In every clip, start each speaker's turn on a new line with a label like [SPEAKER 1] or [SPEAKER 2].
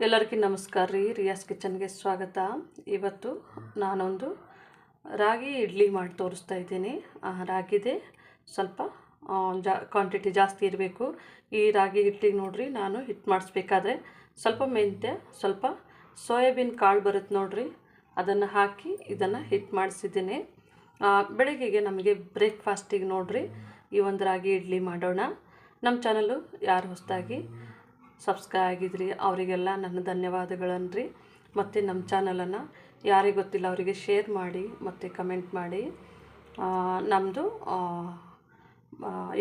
[SPEAKER 1] ಎಲ್ಲರಿಗೂ ನಮಸ್ಕಾರ ರೀ, ರಿಯಾಸ್ ಕಿಚನ್ಗೆ ಸ್ವಾಗತ. ಇವತ್ತು ನಾನೊಂದು ರಾಗಿ ಇಡ್ಲಿ ಮಾಡಿ ತೋರಿಸ್ತಾ ಇದ್ದೀನಿ. ರಾಗಿದೆ ಸ್ವಲ್ಪ ಜಾ ಕ್ವಾಂಟಿಟಿ ಜಾಸ್ತಿ ಇರಬೇಕು. ಈ ರಾಗಿ ಇಡ್ಲಿಗೆ ನೋಡ್ರಿ, ನಾನು ಹಿಟ್ಟು ಮಾಡಿಸ್ಬೇಕಾದ್ರೆ ಸ್ವಲ್ಪ ಮೆಂತ್ಯ, ಸ್ವಲ್ಪ ಸೋಯಾಬೀನ್ ಕಾಳು ಬರುತ್ತೆ ನೋಡ್ರಿ, ಅದನ್ನು ಹಾಕಿ ಇದನ್ನು ಹಿಟ್ ಮಾಡಿಸಿದ್ದೀನಿ. ಬೆಳಗ್ಗೆಗೆ ನಮಗೆ ಬ್ರೇಕ್ಫಾಸ್ಟಿಗೆ ನೋಡ್ರಿ, ಈ ಒಂದು ರಾಗಿ ಇಡ್ಲಿ ಮಾಡೋಣ. ನಮ್ಮ ಚಾನಲು ಯಾರು ಹೊಸದಾಗಿ ಸಬ್ಸ್ಕ್ರೈಬ್ ಆಗಿದ್ರಿ. ಅವರಿಗೆಲ್ಲ ನನ್ನ ಧನ್ಯವಾದಗಳನ್ನು ರೀ ಮತ್ತು ನಮ್ಮ ಚಾನಲನ್ನು ಯಾರಿಗೆ ಗೊತ್ತಿಲ್ಲ, ಅವರಿಗೆ ಶೇರ್ ಮಾಡಿ, ಮತ್ತು ಕಮೆಂಟ್ ಮಾಡಿ. ನಮ್ಮದು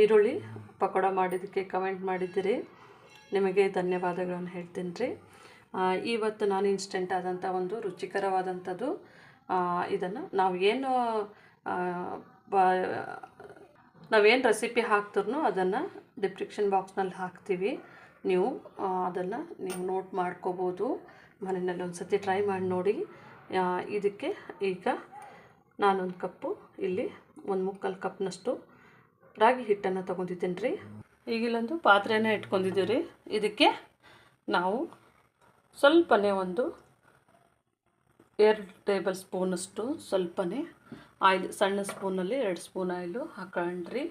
[SPEAKER 1] ಈರುಳ್ಳಿ ಪಕೋಡ ಮಾಡಿದ್ದಕ್ಕೆ ಕಮೆಂಟ್ ಮಾಡಿದ್ದೀರಿ. ನಿಮಗೆ ಧನ್ಯವಾದಗಳನ್ನು ಹೇಳ್ತೀನಿ ರೀ ಇವತ್ತು ನಾನು ಇನ್ಸ್ಟೆಂಟ್ ಆದಂಥ ಒಂದು ರುಚಿಕರವಾದಂಥದ್ದು ಇದನ್ನು ನಾವು ಏನು ನಾವೇನು ರೆಸಿಪಿ ಹಾಕ್ತಿರ್ನೋ ಅದನ್ನು ಡಿಸ್ಕ್ರಿಪ್ಷನ್ ಬಾಕ್ಸ್ನಲ್ಲಿ ಹಾಕ್ತೀವಿ. ನೀವು ಅದನ್ನು ನೀವು ನೋಟ್ ಮಾಡ್ಕೋಬೋದು. ಮನೆಯಲ್ಲಿ ಒಂದು ಸತಿ ಟ್ರೈ ಮಾಡಿ ನೋಡಿ. ಇದಕ್ಕೆ ಈಗ ನಾನೊಂದು ಕಪ್ಪು, ಇಲ್ಲಿ ಒಂದು ಮುಕ್ಕಾಲು ಕಪ್ನಷ್ಟು ರಾಗಿ ಹಿಟ್ಟನ್ನು ತೊಗೊಂಡಿದ್ದೀನಿ ರೀ. ಈಗ ಇಲ್ಲೊಂದು ಪಾತ್ರೆನ ಇಟ್ಕೊಂಡಿದ್ದೀವಿ ರೀ. ಇದಕ್ಕೆ ನಾವು ಸ್ವಲ್ಪನೇ ಒಂದು ಎರಡು ಟೇಬಲ್ ಸ್ಪೂನಷ್ಟು ಸ್ವಲ್ಪನೇ ಆಯಿಲ್, ಸಣ್ಣ ಸ್ಪೂನಲ್ಲಿ ಎರಡು ಸ್ಪೂನ್ ಆಯಿಲು ಹಾಕೊಂಡ್ರಿ.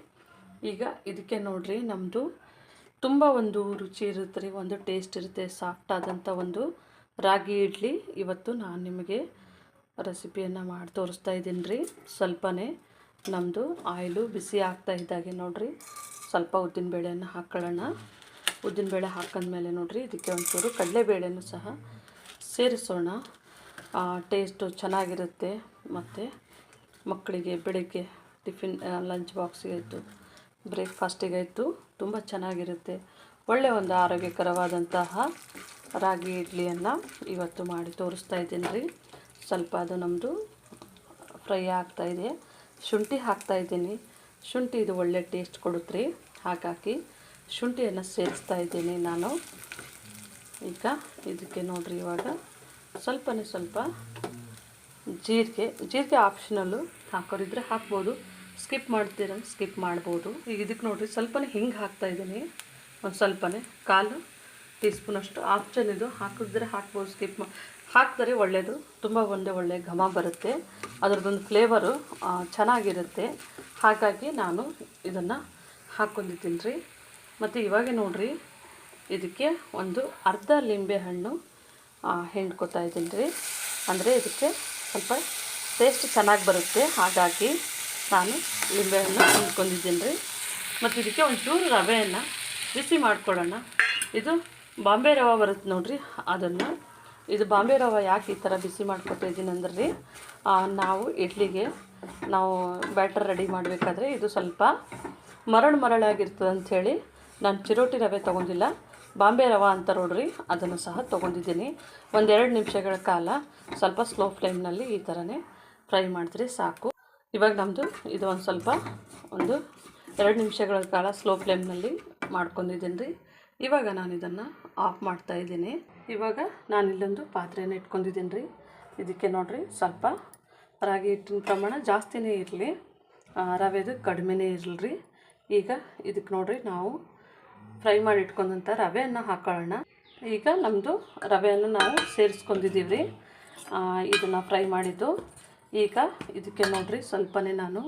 [SPEAKER 1] ಈಗ ಇದಕ್ಕೆ ನೋಡಿರಿ ನಮ್ಮದು ತುಂಬ ಒಂದು ರುಚಿ ಇರುತ್ತೆ ರೀ, ಒಂದು ಟೇಸ್ಟ್ ಇರುತ್ತೆ ಸಾಫ್ಟ್ ಆದಂಥ ಒಂದು ರಾಗಿ ಇಡ್ಲಿ. ಇವತ್ತು ನಾನು ನಿಮಗೆ ರೆಸಿಪಿಯನ್ನು ಮಾಡಿ ತೋರಿಸ್ತಾ ಇದ್ದೀನಿ ರೀ. ಸ್ವಲ್ಪನೇ ನಮ್ಮದು ಆಯಿಲು ಬಿಸಿ ಆಗ್ತಾ ಇದ್ದಾಗೆ ನೋಡಿರಿ. ಸ್ವಲ್ಪ ಉದ್ದಿನಬೇಳೆಯನ್ನು ಹಾಕ್ಕೊಳ್ಳೋಣ ಉದ್ದಿನಬೇಳೆ ಹಾಕಿದ್ಮೇಲೆ ನೋಡಿರಿ, ಇದಕ್ಕೆ ಒಂಚೂರು ಕಡಲೆಬೇಳೆನೂ ಸಹ ಸೇರಿಸೋಣ. ಟೇಸ್ಟು ಚೆನ್ನಾಗಿರುತ್ತೆ. ಮತ್ತು ಮಕ್ಕಳಿಗೆ ಬೆಳಗ್ಗೆ ಟಿಫಿನ್ ಲಂಚ್ ಬಾಕ್ಸಿಗೆ ಆಯಿತು ಬ್ರೇಕ್ಫಾಸ್ಟಿಗೆ ಆಯಿತು. ತುಂಬ ಚೆನ್ನಾಗಿರುತ್ತೆ. ಒಳ್ಳೆಯ ಒಂದು ಆರೋಗ್ಯಕರವಾದಂತಹ ರಾಗಿ ಇಡ್ಲಿಯನ್ನು ಇವತ್ತು ಮಾಡಿ ತೋರಿಸ್ತಾ ಇದ್ದೀನಿ ರೀ. ಸ್ವಲ್ಪ ಅದು ನಮ್ಮದು ಫ್ರೈ ಆಗ್ತಾ ಇದೆ. ಶುಂಠಿ ಹಾಕ್ತಾ ಇದ್ದೀನಿ. ಶುಂಠಿ ಇದು ಒಳ್ಳೆ ಟೇಸ್ಟ್ ಕೊಡುತ್ತೆ ರೀ. ಹಾಗಾಗಿ ಶುಂಠಿಯನ್ನು ಸೇರಿಸ್ತಾ ಇದ್ದೀನಿ ನಾನು. ಈಗ ಇದಕ್ಕೆ ನೋಡಿರಿ ಇವಾಗ ಸ್ವಲ್ಪನೇ ಸ್ವಲ್ಪ ಜೀರಿಗೆ ಜೀರಿಗೆ ಆಪ್ಷನಲ್ಲು ಹಾಕೋರಿದ್ರೆ ಹಾಕ್ಬೋದು. ಸ್ಕಿಪ್ ಮಾಡ್ತೀರ? ಸ್ಕಿಪ್ ಮಾಡ್ಬೋದು. ಈಗ ಇದಕ್ಕೆ ನೋಡಿರಿ, ಸ್ವಲ್ಪನೇ ಹಿಂಗೆ ಹಾಕ್ತಾ ಇದ್ದೀನಿ. ಒಂದು ಸ್ವಲ್ಪನೇ. ಕಾಲು ಟೀ ಸ್ಪೂನಷ್ಟು ಆಪ್ಷನ್ ಇದು. ಹಾಕಿದ್ರೆ ಹಾಕ್ಬೋದು ಸ್ಕಿಪ್ ಮಾ ಹಾಕಿದರೆ ಒಳ್ಳೆಯದು ತುಂಬ ಒಂದೇ ಒಳ್ಳೆ ಘಮ ಬರುತ್ತೆ. ಅದರದ್ದೊಂದು ಫ್ಲೇವರು ಚೆನ್ನಾಗಿರುತ್ತೆ. ಹಾಗಾಗಿ ನಾನು ಇದನ್ನು ಹಾಕ್ಕೊಂಡಿದ್ದೀನಿ ರೀ ಮತ್ತು ಇವಾಗ ನೋಡಿರಿ, ಇದಕ್ಕೆ ಒಂದು ಅರ್ಧ ಲಿಂಬೆ ಹಣ್ಣು ಹಿಂಡ್ಕೊತಾ ಇದ್ದೀನಿ ರೀ ಅಂದರೆ ಇದಕ್ಕೆ ಸ್ವಲ್ಪ ಟೇಸ್ಟ್ ಚೆನ್ನಾಗಿ ಬರುತ್ತೆ. ಹಾಗಾಗಿ ನಾನು ಲಿಂಬೆಹಣ್ಣು ಹಿಂಡ್ಕೊಂಡಿದ್ದೀನಿ ರೀ. ಮತ್ತು ಇದಕ್ಕೆ ಒಂಚೂರು ರವೆಯನ್ನು ಬಿಸಿ ಮಾಡ್ಕೊಳ್ಳೋಣ. ಇದು ಬಾಂಬೆ ರವೆ ಬರುತ್ತೆ ನೋಡಿರಿ, ಅದನ್ನು. ಇದು ಬಾಂಬೆ ರವೆ ಯಾಕೆ ಈ ಥರ ಬಿಸಿ ಮಾಡ್ಕೊತಾ ಅಂದ್ರೆ ರೀ ನಾವು ಇಡ್ಲಿಗೆ ನಾವು ಬ್ಯಾಟರ್ ರೆಡಿ ಮಾಡಬೇಕಾದ್ರೆ ಇದು ಸ್ವಲ್ಪ ಮರಳು ಮರಳಾಗಿರ್ತದೆ ಅಂಥೇಳಿ ನಾನು ಚಿರೋಟಿ ರವೆ ತೊಗೊಂಡಿಲ್ಲ. ಬಾಂಬೆ ರವೆ ಅಂತ ನೋಡ್ರಿ, ಅದನ್ನು ಸಹ ತೊಗೊಂಡಿದ್ದೀನಿ. ಒಂದೆರಡು ನಿಮಿಷಗಳ ಕಾಲ ಸ್ವಲ್ಪ ಸ್ಲೋ ಫ್ಲೇಮ್ನಲ್ಲಿ ಈ ಥರನೇ ಫ್ರೈ ಮಾಡಿದ್ರೆ ಸಾಕು. ಇವಾಗ ನಮ್ಮದು ಇದು ಒಂದು ಸ್ವಲ್ಪ ಒಂದು ಎರಡು ನಿಮಿಷಗಳ ಕಾಲ ಸ್ಲೋ ಫ್ಲೇಮ್ನಲ್ಲಿ ಮಾಡ್ಕೊಂಡಿದ್ದೀನಿ ರೀ ಇವಾಗ ನಾನು ಇದನ್ನು ಆಫ್ ಮಾಡ್ತಾ ಇದ್ದೀನಿ. ಇವಾಗ ನಾನು ಇಲ್ಲೊಂದು ಪಾತ್ರೆಯನ್ನು ಇಟ್ಕೊಂಡಿದ್ದೀನಿ ರೀ ಇದಕ್ಕೆ ನೋಡಿರಿ ಸ್ವಲ್ಪ ರಾಗಿ ಹಿಟ್ಟಿನ ಪ್ರಮಾಣ ಜಾಸ್ತಿನೇ ಇರಲಿ. ರವೆದು ಕಡಿಮೆನೇ ಇರಲಿ ಈಗ ಇದಕ್ಕೆ ನೋಡಿರಿ ನಾವು ಫ್ರೈ ಮಾಡಿ ಇಟ್ಕೊಂಡಂಥ ರವೆಯನ್ನು ಹಾಕೊಳ್ಳೋಣ. ಈಗ ನಮ್ಮದು ರವೆಯನ್ನು ನಾವು ಸೇರಿಸ್ಕೊಂಡಿದ್ದೀವಿ ರೀ ಇದನ್ನು ಫ್ರೈ ಮಾಡಿದ್ದು ಈಗ ಇದಕ್ಕೆ ನೋಡ್ರಿ ಸ್ವಲ್ಪನೇ ನಾನು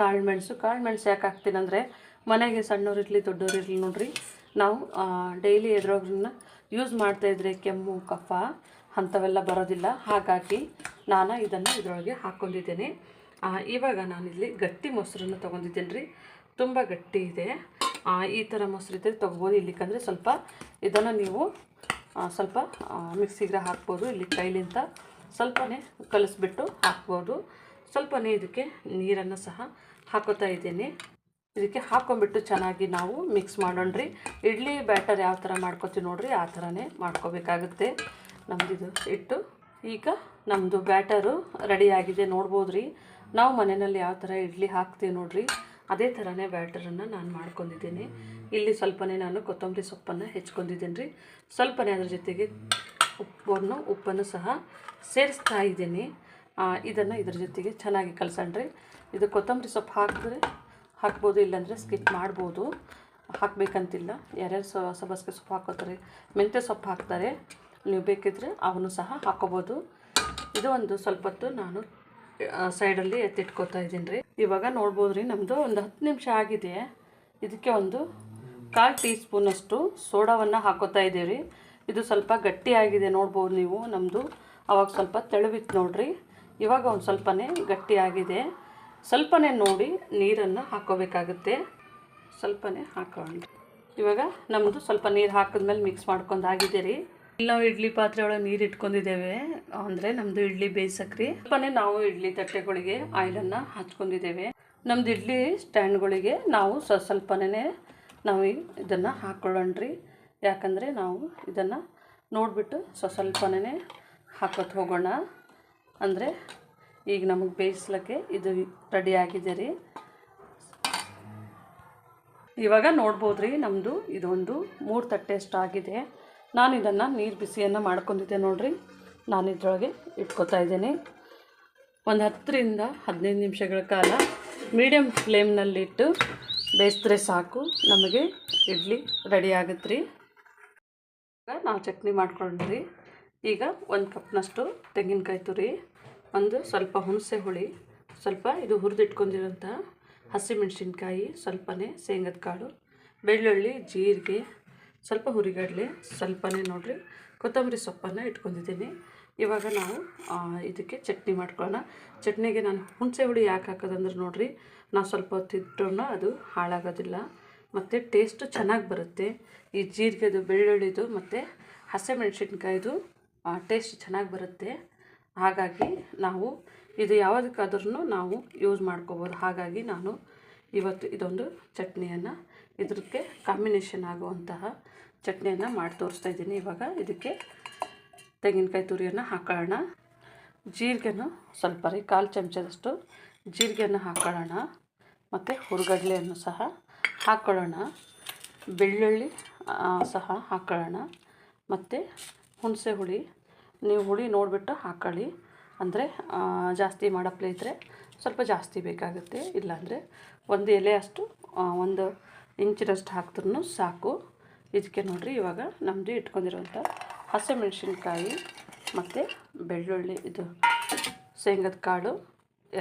[SPEAKER 1] ಕಾಳು ಮೆಣಸು. ಕಾಳು ಮೆಣಸು ಯಾಕೆ ಹಾಕ್ತೀನಿ ಅಂದರೆ ಮನೆಗೆ ಸಣ್ಣವ್ರು ಇರಲಿ, ದೊಡ್ಡವ್ರು ಇರಲಿ ನೋಡ್ರಿ, ನಾವು ಡೈಲಿ ಎದುರೋಗ್ರನ್ನ ಯೂಸ್ ಮಾಡ್ತಾಯಿದ್ರೆ ಕೆಮ್ಮು, ಕಫ ಅಂಥವೆಲ್ಲ ಬರೋದಿಲ್ಲ. ಹಾಗಾಗಿ ನಾನು ಇದನ್ನು ಇದರೊಳಗೆ ಹಾಕ್ಕೊಂಡಿದ್ದೇನೆ ಇವಾಗ ನಾನಿಲ್ಲಿ ಗಟ್ಟಿ ಮೊಸರನ್ನು ತೊಗೊಂಡಿದ್ದೇನೆ ರೀ ತುಂಬ ಗಟ್ಟಿ ಇದೆ. ಈ ಥರ ಮೊಸರು ಇದ್ದರೆ ತೊಗೋಬೋದು. ಇಲ್ಲಿಕಂದರೆ ಸ್ವಲ್ಪ ಇದನ್ನು ನೀವು ಸ್ವಲ್ಪ ಮಿಕ್ಸಿಗೆ ಹಾಕ್ಬೋದು. ಇಲ್ಲಿ ಕೈಲಿಂದ ಸ್ವಲ್ಪನೇ ಕಲಿಸ್ಬಿಟ್ಟು ಹಾಕ್ಬೋದು. ಸ್ವಲ್ಪನೇ ಇದಕ್ಕೆ ನೀರನ್ನು ಸಹ ಹಾಕೋತಾ ಇದ್ದೀನಿ. ಇದಕ್ಕೆ ಹಾಕ್ಕೊಂಬಿಟ್ಟು ಚೆನ್ನಾಗಿ ನಾವು ಮಿಕ್ಸ್ ಮಾಡೋಣ ರೀ ಇಡ್ಲಿ ಬ್ಯಾಟರ್ ಯಾವ ಥರ ಮಾಡ್ಕೊತೀವಿ ನೋಡ್ರಿ, ಆ ಥರನೇ ಮಾಡ್ಕೋಬೇಕಾಗುತ್ತೆ. ನಮ್ಮದಿದು ಇಟ್ಟು ಈಗ ನಮ್ಮದು ಬ್ಯಾಟರು ರೆಡಿ ಆಗಿದೆ ನೋಡ್ಬೋದು ರೀ ನಾವು ಮನೆಯಲ್ಲಿ ಯಾವ ಥರ ಇಡ್ಲಿ ಹಾಕ್ತೀವಿ ನೋಡ್ರಿ, ಅದೇ ಥರನೇ ಬ್ಯಾಟರನ್ನು ನಾನು ಮಾಡ್ಕೊಂಡಿದ್ದೀನಿ. ಇಲ್ಲಿ ಸ್ವಲ್ಪನೇ ನಾನು ಕೊತ್ತಂಬರಿ ಸೊಪ್ಪನ್ನು ಹೆಚ್ಕೊಂಡಿದ್ದೀನಿ ರೀ ಸ್ವಲ್ಪನೇ ಅದ್ರ ಜೊತೆಗೆ ಉಪ್ಪನ್ನು ಉಪ್ಪನ್ನು ಸಹ ಸೇರಿಸ್ತಾ ಇದ್ದೀನಿ. ಇದನ್ನು ಇದ್ರ ಜೊತೆಗೆ ಚೆನ್ನಾಗಿ ಕಲಸಣ್ರಿ ಇದು ಕೊತ್ತಂಬರಿ ಸೊಪ್ಪು ಹಾಕಿದ್ರೆ ಹಾಕ್ಬೋದು, ಇಲ್ಲಾಂದರೆ ಸ್ಕಿಪ್ ಮಾಡ್ಬೋದು. ಹಾಕಬೇಕಂತಿಲ್ಲ. ಯಾರ್ಯಾರು ಸೊ ಸಬಸ್ಗೆ ಸೊಪ್ಪು ಹಾಕೋತಾರೆ, ಮೆಂತ್ಯ ಸೊಪ್ಪು ಹಾಕ್ತಾರೆ, ನೀವು ಬೇಕಿದ್ರೆ ಅವನು ಸಹ ಹಾಕೋಬೋದು. ಇದು ಒಂದು ಸ್ವಲ್ಪ ಹೊತ್ತು ನಾನು ಸೈಡಲ್ಲಿ ಎತ್ತಿಟ್ಕೋತಾ ಇದ್ದೀನಿ ರೀ. ಇವಾಗ ನೋಡ್ಬೋದು ರೀ ನಮ್ಮದು ಒಂದು ಹತ್ತು ನಿಮಿಷ ಆಗಿದೆ. ಇದಕ್ಕೆ ಒಂದು ಕಾಲು ಟೀ ಸ್ಪೂನಷ್ಟು ಸೋಡಾವನ್ನು ಹಾಕೋತಾ ಇದ್ದೀವಿ ರೀ. ಇದು ಸ್ವಲ್ಪ ಗಟ್ಟಿಯಾಗಿದೆ ನೋಡ್ಬೋದು ನೀವು ನಮ್ಮದು ಅವಾಗ ಸ್ವಲ್ಪ ತೆಳುವಿತ್ತು ನೋಡ್ರಿ. ಇವಾಗ ಒಂದು ಸ್ವಲ್ಪನೇ ಗಟ್ಟಿಯಾಗಿದೆ ಸ್ವಲ್ಪನೇ ನೋಡಿ ನೀರನ್ನು ಹಾಕೋಬೇಕಾಗುತ್ತೆ. ಸ್ವಲ್ಪನೇ ಹಾಕೋಣ. ಇವಾಗ ನಮ್ಮದು ಸ್ವಲ್ಪ ನೀರು ಹಾಕಿದ್ಮೇಲೆ ಮಿಕ್ಸ್ ಮಾಡ್ಕೊಂಡು ಆಗಿದೆ ರೀ. ಇಲ್ಲಿ ನಾವು ಇಡ್ಲಿ ಪಾತ್ರೆ ಒಳಗೆ ನೀರು ಇಟ್ಕೊಂಡಿದ್ದೇವೆ. ಅಂದರೆ ನಮ್ಮದು ಇಡ್ಲಿ ಬೇಯಿಸಕ್ರಿ. ಸ್ವಲ್ಪನೇ ನಾವು ಇಡ್ಲಿ ತಟ್ಟೆಗಳಿಗೆ ಆಯಿಲನ್ನು ಹಚ್ಕೊಂಡಿದ್ದೇವೆ. ನಮ್ದು ಇಡ್ಲಿ ಸ್ಟ್ಯಾಂಡ್ಗಳಿಗೆ ನಾವು ಸ್ವಲ್ಪ ಸ್ವಲ್ಪನೇ ನಾವು ಇದನ್ನು ಹಾಕ್ಕೊಳ್ಳೋಣ್ರಿ ಯಾಕಂದರೆ ನಾವು ಇದನ್ನು ನೋಡಿಬಿಟ್ಟು ಸ್ವ ಸ್ವಲ್ಪನೇ ಹಾಕೋತ ಹೋಗೋಣ. ಅಂದರೆ ಈಗ ನಮಗೆ ಬೇಯಿಸ್ಲಿಕ್ಕೆ ಇದು ರೆಡಿ ಆಗಿದೆ ರೀ. ಇವಾಗ ನೋಡ್ಬೋದು ರೀ ನಮ್ಮದು ಇದೊಂದು ಮೂರು ತಟ್ಟೆಯಷ್ಟು ಆಗಿದೆ. ನಾನು ಇದನ್ನು ನೀರು ಬಿಸಿಯನ್ನು ಮಾಡ್ಕೊಂಡಿದ್ದೆ ನೋಡಿರಿ. ನಾನು ಇದರೊಳಗೆ ಇಟ್ಕೊತಾ ಇದ್ದೀನಿ. ಒಂದು ಹತ್ತರಿಂದ ಹದಿನೈದು ನಿಮಿಷಗಳ ಕಾಲ ಮೀಡಿಯಮ್ ಫ್ಲೇಮ್ನಲ್ಲಿಟ್ಟು ಬೇಯಿಸಿದ್ರೆ ಸಾಕು. ನಮಗೆ ಇಡ್ಲಿ ರೆಡಿ ಆಗುತ್ತೆ ರೀ ನಾವು ಚಟ್ನಿ ಮಾಡ್ಕೊಂಡ್ರಿ ಈಗ ಒಂದು ಕಪ್ನಷ್ಟು ತೆಂಗಿನಕಾಯಿ ತುರಿ, ಒಂದು ಸ್ವಲ್ಪ ಹುಣಸೆ ಹುಳಿ, ಸ್ವಲ್ಪ ಇದು ಹುರಿದಿಟ್ಕೊಂಡಿರೋಂಥ ಹಸಿಮೆಣಸಿನ್ಕಾಯಿ, ಸ್ವಲ್ಪನೇ ಶೇಂಗದ ಕಾಳು, ಬೆಳ್ಳುಳ್ಳಿ, ಜೀರಿಗೆ, ಸ್ವಲ್ಪ ಹುರಿಗಡಲೆ, ಸ್ವಲ್ಪನೇ ನೋಡಿರಿ ಕೊತ್ತಂಬರಿ ಸೊಪ್ಪನ್ನು ಇಟ್ಕೊಂಡಿದ್ದೀನಿ. ಇವಾಗ ನಾವು ಇದಕ್ಕೆ ಚಟ್ನಿ ಮಾಡ್ಕೊಳ್ಳೋಣ. ಚಟ್ನಿಗೆ ನಾನು ಹುಣಸೆ ಹುಳಿ ಯಾಕೆ ಹಾಕೋದಂದ್ರೆ ನೋಡಿರಿ, ನಾವು ಸ್ವಲ್ಪ ಹೊತ್ತು ಇಟ್ಟರೂ ಅದು ಹಾಳಾಗೋದಿಲ್ಲ. ಮತ್ತು ಟೇಸ್ಟು ಚೆನ್ನಾಗಿ ಬರುತ್ತೆ. ಈ ಜೀರಿಗೆದು, ಬೆಳ್ಳುಳ್ಳಿದು ಮತ್ತು ಹಸಿಮೆಣ್ಸಿನ್ಕಾಯ್ದು ಟೇಸ್ಟ್ ಚೆನ್ನಾಗಿ ಬರುತ್ತೆ. ಹಾಗಾಗಿ ನಾವು ಇದು ಯಾವುದಕ್ಕಾದ್ರೂ ನಾವು ಯೂಸ್ ಮಾಡ್ಕೋಬೋದು. ಹಾಗಾಗಿ ನಾನು ಇವತ್ತು ಇದೊಂದು ಚಟ್ನಿಯನ್ನು ಇದಕ್ಕೆ ಕಾಂಬಿನೇಷನ್ ಆಗುವಂತಹ ಚಟ್ನಿಯನ್ನು ಮಾಡಿ ತೋರಿಸ್ತಾ ಇದ್ದೀನಿ. ಇವಾಗ ಇದಕ್ಕೆ ತೆಂಗಿನಕಾಯಿ ತುರಿಯನ್ನು ಹಾಕೋಣ ಜೀರಿಗೆನು ಸ್ವಲ್ಪ ರೀ, ಕಾಲು ಚಮಚದಷ್ಟು ಜೀರಿಗೆಯನ್ನು ಹಾಕೊಳ್ಳೋಣ. ಮತ್ತು ಹುರುಗಡ್ಲೆಯನ್ನು ಸಹ ಹಾಕ್ಕೊಳ್ಳೋಣ ಬೆಳ್ಳುಳ್ಳಿ ಸಹ ಹಾಕ್ಕೊಳ್ಳೋಣ ಮತ್ತು ಹುಣಸೆ ಹುಳಿ. ನೀವು ಹುಳಿ ನೋಡಿಬಿಟ್ಟು ಹಾಕ್ಕೊಳ್ಳಿ ಅಂದರೆ ಜಾಸ್ತಿ ಮಾಡಪ್ಲೆ ಇದ್ದರೆ ಸ್ವಲ್ಪ ಜಾಸ್ತಿ ಬೇಕಾಗುತ್ತೆ. ಇಲ್ಲಾಂದರೆ ಒಂದು ಎಲೆ ಅಷ್ಟು ಒಂದು ಇಂಚಿನಷ್ಟು ಹಾಕಿದ್ರೂ ಸಾಕು. ಇದಕ್ಕೆ ನೋಡಿರಿ, ಇವಾಗ ನಮ್ಮದು ಇಟ್ಕೊಂಡಿರೋಂಥ ಹಸಿಮೆಣಸಿನ್ಕಾಯಿ ಮತ್ತು ಬೆಳ್ಳುಳ್ಳಿ, ಇದು ಶೇಂಗದ ಕಾಳು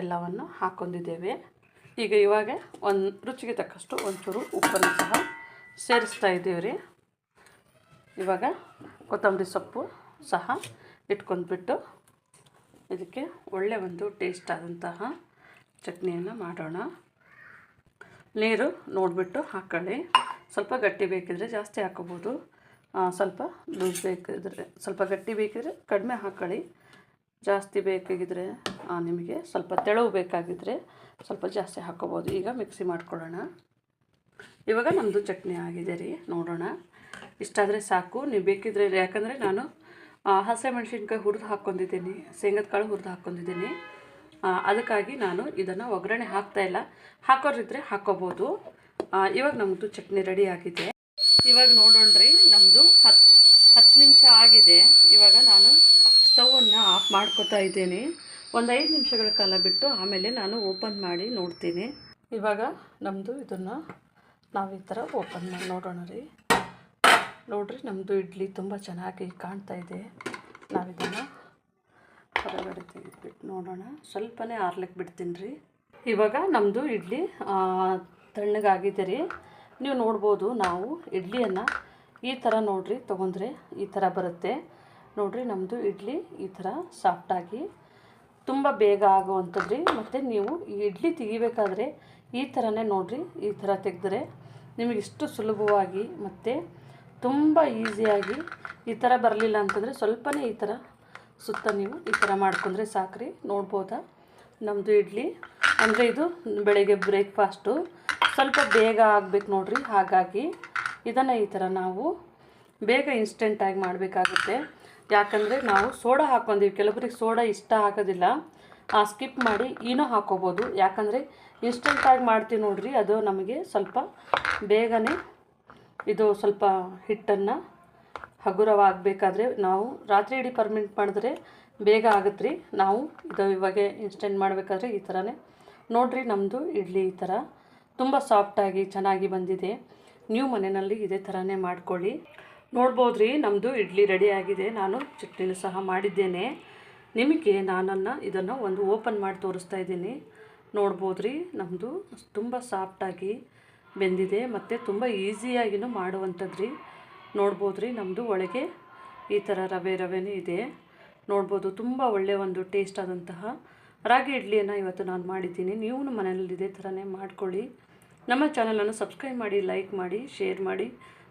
[SPEAKER 1] ಎಲ್ಲವನ್ನು ಹಾಕ್ಕೊಂಡಿದ್ದೇವೆ. ಈಗ ಇವಾಗ ಒಂದು ರುಚಿಗೆ ತಕ್ಕಷ್ಟು ಒಂಚೂರು ಉಪ್ಪನ್ನು ಸಹ ಸೇರಿಸ್ತಾ ಇದ್ದೀವಿ ರೀ. ಇವಾಗ ಕೊತ್ತಂಬರಿ ಸೊಪ್ಪು ಸಹ ಇಟ್ಕೊಂಡ್ಬಿಟ್ಟು ಇದಕ್ಕೆ ಒಳ್ಳೆ ಒಂದು ಟೇಸ್ಟ್ ಆದಂತಹ ಚಟ್ನಿಯನ್ನು ಮಾಡೋಣ. ನೀರು ನೋಡಿಬಿಟ್ಟು ಹಾಕ್ಕೊಳ್ಳಿ ಸ್ವಲ್ಪ ಗಟ್ಟಿ ಬೇಕಿದ್ರೆ ಜಾಸ್ತಿ ಹಾಕೋಬೋದು ಸ್ವಲ್ಪ ಲೂಸ್ ಬೇಕಿದ್ರೆ, ಸ್ವಲ್ಪ ಗಟ್ಟಿ ಬೇಕಿದ್ರೆ ಕಡಿಮೆ ಹಾಕ್ಕೊಳ್ಳಿ ಜಾಸ್ತಿ ಬೇಕಾಗಿದ್ರೆ ಆ, ನಿಮಗೆ ಸ್ವಲ್ಪ ತೆಳವು ಬೇಕಾಗಿದ್ದರೆ ಸ್ವಲ್ಪ ಜಾಸ್ತಿ ಹಾಕೋಬೋದು. ಈಗ ಮಿಕ್ಸಿ ಮಾಡ್ಕೊಳ್ಳೋಣ. ಇವಾಗ ನಮ್ಮದು ಚಟ್ನಿ ಆಗಿದೆ ರೀ ನೋಡೋಣ. ಇಷ್ಟಾದರೆ ಸಾಕು. ನೀವು ಬೇಕಿದ್ರೆ ಯಾಕಂದರೆ ನಾನು ಆ, ಹಸಿಮೆಣ್ಸಿನ್ಕಾಯಿ ಹುರಿದು ಹಾಕ್ಕೊಂಡಿದ್ದೀನಿ. ಶೇಂಗದ ಕಾಳು ಹುರಿದು ಹಾಕ್ಕೊಂಡಿದ್ದೀನಿ. ಅದಕ್ಕಾಗಿ ನಾನು ಇದನ್ನು ಒಗ್ಗರಣೆ ಹಾಕ್ತಾ ಇಲ್ಲ. ಹಾಕೋರಿದ್ರೆ ಹಾಕೋಬೋದು. ಇವಾಗ ನಮ್ಮದು ಚಟ್ನಿ ರೆಡಿ ಆಗಿದೆ. ಇವಾಗ ನೋಡೋಣ್ರಿ ನಮ್ಮದು ಹತ್ತು ಹತ್ತು ನಿಮಿಷ ಆಗಿದೆ. ಇವಾಗ ನಾನು ಸ್ಟವನ್ನು ಆಫ್ ಮಾಡ್ಕೋತಾ ಇದ್ದೀನಿ. ಒಂದು ಐದು ನಿಮಿಷಗಳ ಕಾಲ ಬಿಟ್ಟು ಆಮೇಲೆ ನಾನು ಓಪನ್ ಮಾಡಿ ನೋಡ್ತೀನಿ. ಇವಾಗ ನಮ್ಮದು ಇದನ್ನು ನಾವು ಈ ಥರ ಓಪನ್ ಮಾಡಿ ನೋಡೋಣ ರೀ. ನೋಡ್ರಿ ನಮ್ಮದು ಇಡ್ಲಿ ತುಂಬ ಚೆನ್ನಾಗಿ ಕಾಣ್ತಾ ಇದೆ. ನಾವಿದನ್ನು ಹೊರಗಡೆ ತೆಗೆದುಬಿಟ್ಟು ನೋಡೋಣ. ಸ್ವಲ್ಪನೇ ಆರ್ಲಿಕ್ಕೆ ಬಿಡ್ತೀನಿ ರೀ. ಇವಾಗ ನಮ್ಮದು ಇಡ್ಲಿ ತಣ್ಣಗಾಗಿದೆ ರೀ. ನೀವು ನೋಡ್ಬೋದು, ನಾವು ಇಡ್ಲಿಯನ್ನು ಈ ಥರ ನೋಡ್ರಿ, ತೊಗೊಂಡ್ರೆ ಈ ಥರ ಬರುತ್ತೆ. ನೋಡ್ರಿ ನಮ್ಮದು ಇಡ್ಲಿ ಈ ಥರ ಸಾಫ್ಟಾಗಿ ತುಂಬ ಬೇಗ ಆಗುವಂಥದ್ದು ರೀ ಮತ್ತು ನೀವು ಈ ಇಡ್ಲಿ ತೆಗಿಬೇಕಾದ್ರೆ ಈ ಥರನೇ ನೋಡಿರಿ, ಈ ಥರ ತೆಗೆದ್ರೆ ನಿಮಗೆ ಇಷ್ಟು ಸುಲಭವಾಗಿ ಮತ್ತು ತುಂಬ ಈಸಿಯಾಗಿ ಈ ಥರ ಬರಲಿಲ್ಲ ಅಂತಂದರೆ ಸ್ವಲ್ಪನೇ ಈ ಥರ ಸುತ್ತ ನೀವು ಈ ಥರ ಮಾಡ್ಕೊಂಡ್ರೆ ಸಾಕ್ರಿ. ನೋಡ್ಬೋದಾ? ನಮ್ಮದು ಇಡ್ಲಿ ಅಂದರೆ ಇದು ಬೆಳಗ್ಗೆ ಬ್ರೇಕ್ಫಾಸ್ಟು ಸ್ವಲ್ಪ ಬೇಗ ಆಗಬೇಕು ನೋಡಿರಿ. ಹಾಗಾಗಿ ಇದನ್ನು ಈ ಥರ ನಾವು ಬೇಗ ಇನ್ಸ್ಟೆಂಟಾಗಿ ಮಾಡಬೇಕಾಗುತ್ತೆ. ಯಾಕಂದರೆ ನಾವು ಸೋಡಾ ಹಾಕ್ಕೊಂಡಿವಿ ಕೆಲವರಿಗೆ ಸೋಡಾ ಇಷ್ಟ ಆಗೋದಿಲ್ಲ. ಆ ಸ್ಕಿಪ್ ಮಾಡಿ ಏನೋ ಹಾಕ್ಕೋಬೋದು ಯಾಕಂದರೆ ಇನ್ಸ್ಟೆಂಟಾಗಿ ಮಾಡ್ತೀವಿ ನೋಡ್ರಿ, ಅದು ನಮಗೆ ಸ್ವಲ್ಪ ಬೇಗನೆ ಇದು ಸ್ವಲ್ಪ ಹಿಟ್ಟನ್ನು ಹಗುರವಾಗಬೇಕಾದ್ರೆ ನಾವು ರಾತ್ರಿ ಇಡೀ ಪರ್ಮೆಂಟ್ ಮಾಡಿದ್ರೆ ಬೇಗ ಆಗುತ್ತೆ ರೀ ನಾವು ಇದು ಇವಾಗ ಇನ್ಸ್ಟೆಂಟ್ ಮಾಡಬೇಕಾದ್ರೆ ಈ ಥರನೇ ನೋಡಿರಿ ನಮ್ಮದು ಇಡ್ಲಿ ಈ ಥರ. ತುಂಬ ಸಾಫ್ಟಾಗಿ ಚೆನ್ನಾಗಿ ಬಂದಿದೆ. ನೀವು ಮನೆಯಲ್ಲಿ ಇದೇ ಥರನೇ ಮಾಡ್ಕೊಳ್ಳಿ. ನೋಡ್ಬೋದ್ರಿ ನಮ್ಮದು ಇಡ್ಲಿ ರೆಡಿಯಾಗಿದೆ ನಾನು ಚಟ್ನಿನೂ ಸಹ ಮಾಡಿದ್ದೇನೆ. ನಿಮಗೆ ನಾನನ್ನು ಇದನ್ನು ಒಂದು ಓಪನ್ ಮಾಡಿ ತೋರಿಸ್ತಾ ಇದ್ದೀನಿ. ನೋಡ್ಬೋದ್ರಿ ನಮ್ಮದು ತುಂಬ ಸಾಫ್ಟಾಗಿ ಬೆಂದಿದೆ ಮತ್ತು ತುಂಬ ಈಸಿಯಾಗಿನೂ ಮಾಡುವಂಥದ್ದು ರೀ ನೋಡ್ಬೋದ್ರಿ ನಮ್ಮದು ಒಳಗೆ ಈ ಥರ ರವೆ ರವೆನೇ ಇದೆ. ನೋಡ್ಬೋದು, ತುಂಬ ಒಳ್ಳೆಯ ಒಂದು ಟೇಸ್ಟ್ ಆದಂತಹ ರಾಗಿ ಇಡ್ಲಿಯನ್ನು ಇವತ್ತು ನಾನು ಮಾಡಿದ್ದೀನಿ. ನೀವು ಮನೆಯಲ್ಲಿ ಇದೇ ಥರನೇ ಮಾಡಿಕೊಳ್ಳಿ. ನಮ್ಮ ಚಾನಲನ್ನು ಸಬ್ಸ್ಕ್ರೈಬ್ ಮಾಡಿ ಲೈಕ್ ಮಾಡಿ ಶೇರ್ ಮಾಡಿ.